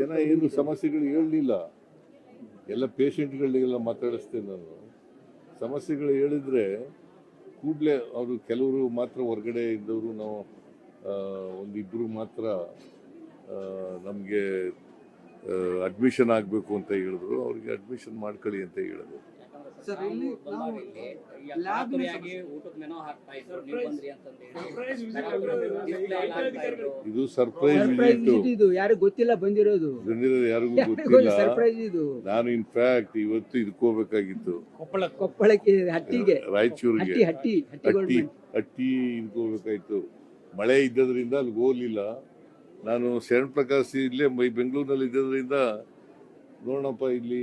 ಜನ ಏನು ಸಮಸ್ಯೆಗಳು ಹೇಳಲಿಲ್ಲ. ಎಲ್ಲ ಪೇಷಂಟ್ಗಳಿಗೆಲ್ಲ ಮಾತಾಡಿಸ್ತೇನೆ ನಾನು. ಸಮಸ್ಯೆಗಳು ಹೇಳಿದ್ರೆ ಕೂಡಲೇ ಅವರು ಕೆಲವರು ಮಾತ್ರ ಹೊರಗಡೆ ಇದ್ದವರು ನಾವು ಒಂದಿಬ್ಬರು ಮಾತ್ರ ನಮಗೆ ಅಡ್ಮಿಷನ್ ಆಗಬೇಕು ಅಂತ ಹೇಳಿದ್ರು. ಅವ್ರಿಗೆ ಅಡ್ಮಿಷನ್ ಮಾಡ್ಕೊಳ್ಳಿ ಅಂತ ಹೇಳಿದ್ರು. ಸರ್, ಇಲ್ಲಿ ನಾವು ಲ್ಯಾಬ್ ಲ್ಯಾಬ್ ಊಟದ ಮೆನು ಹಾಕ್ತಾ ಇದ್ರು. ನೀವು ಬಂದ್ರಿ ಅಂತಂದು ಹೇಳಿ. ಇದು ಸರ್ಪ್ರೈಸ್ ವಿಸಿಟ್ ಇದು. ಯಾರಿಗೂ ಗೊತ್ತಿಲ್ಲ ಬಂದಿರೋದು. ಬಂದಿರೋದು ಯಾರಿಗೂ ಗೊತ್ತಿಲ್ಲ. ಸರ್ಪ್ರೈಸ್ ಇದು. ನಾನು ಇನ್ಫ್ಯಾಕ್ಟ್ ಇವತ್ತು ಇದಕ್ಕೆ ಹೋಗ್ಬೇಕಾಗಿತ್ತು ಕೊಪ್ಪಳಕ್ಕೆ ಹಟ್ಟಿಗೆ. ರಾಯಚೂರಿಗೆ. ಹಟ್ಟಿ ಹಟ್ಟಿ ಹಟ್ಟಿ ಹಟ್ಟಿ ಇದಕ್ಕೆ ಹೋಗ್ಬೇಕಾಯ್ತು ಮಳೆ ಇದ್ದದ್ರಿಂದ ಅಲ್ಲಿ ಹೋಗ್ಲಿಲ್ಲ. ನಾನು ಶರಣ್ ಪ್ರಕಾಶ್ ಇಲ್ಲೇ ಮೈ ಬೆಂಗಳೂರಿನಲ್ಲಿ ಇದ್ದದ್ರಿಂದ ನೋಡೋಣಪ್ಪ ಇಲ್ಲಿ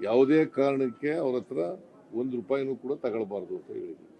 ಯಾವುದೇ ಕಾರಣಕ್ಕೆ ಅವ್ರ ಹತ್ರ ಒಂದು ರೂಪಾಯಿನೂ ಕೂಡ ತಗೊಳ್ಬಾರ್ದು ಅಂತ ಹೇಳಿದ್ದೀನಿ.